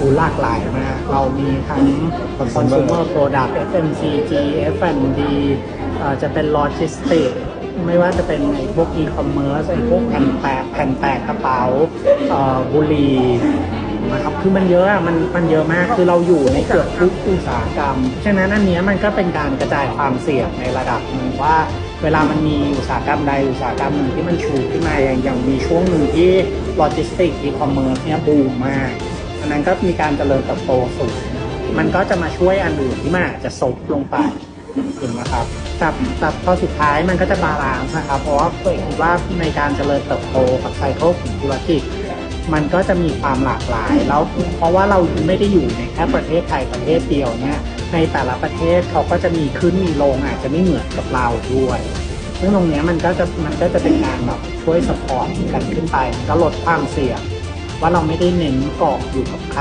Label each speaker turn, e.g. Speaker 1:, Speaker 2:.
Speaker 1: อูหลากหลายมาก เรามีทั้ง consumer product FMCG F&B จะเป็น logistics ไม่ว่าจะเป็นไอ้พวก e-commerce ไอ้พวกแผ่นแปะแผ่นแปะกระเป๋าบุหรี่นะครับคือมันเยอะอะมันมันเยอะมากคือเราอยู่ในเกือบทุกอุตสาหกรรม ฉะนั้นอันนี้มันก็เป็นการกระจายความเสี่ยงในระดับหนึ่งว่า เวลามันมีอุตสาหกรรมใดอุตสาหกรรมหนึ่งที่มันชูขึ้นมาอย่างอย่างมีช่วงหนึ่งที่โลจิสติก e คอมเมิร์ซเนี่ยบูมมาก อันนั้นก็มีการเจริญเติบโตสูง มันก็จะมาช่วยอันอื่นที่มันอาจจะซบลงไปถูกไหมครับแต่แต่พอสุดท้ายมันก็จะบาลานซ์นะครับ เพราะว่าตัวเองคิดว่าในการเจริญเติบโตกับไซเคิลของธุรกิจมันก็จะมีความหลากหลายแล้วเพราะว่าเราไม่ได้อยู่ในแค่ประเทศไทยประเทศเดียวเนี่ยในแต่ละประเทศเขาก็จะมีขึ้นมีลงอาจจะไม่เหมือนกับเราด้วย ซึ่งตรงนี้มันก็จะมันก็จะเป็นการแบบช่วยสปอร์ตกันขึ้นไปก็ลดความเสี่ยง ว่าเราไม่ได้เน้นเกาะอยู่กับใคร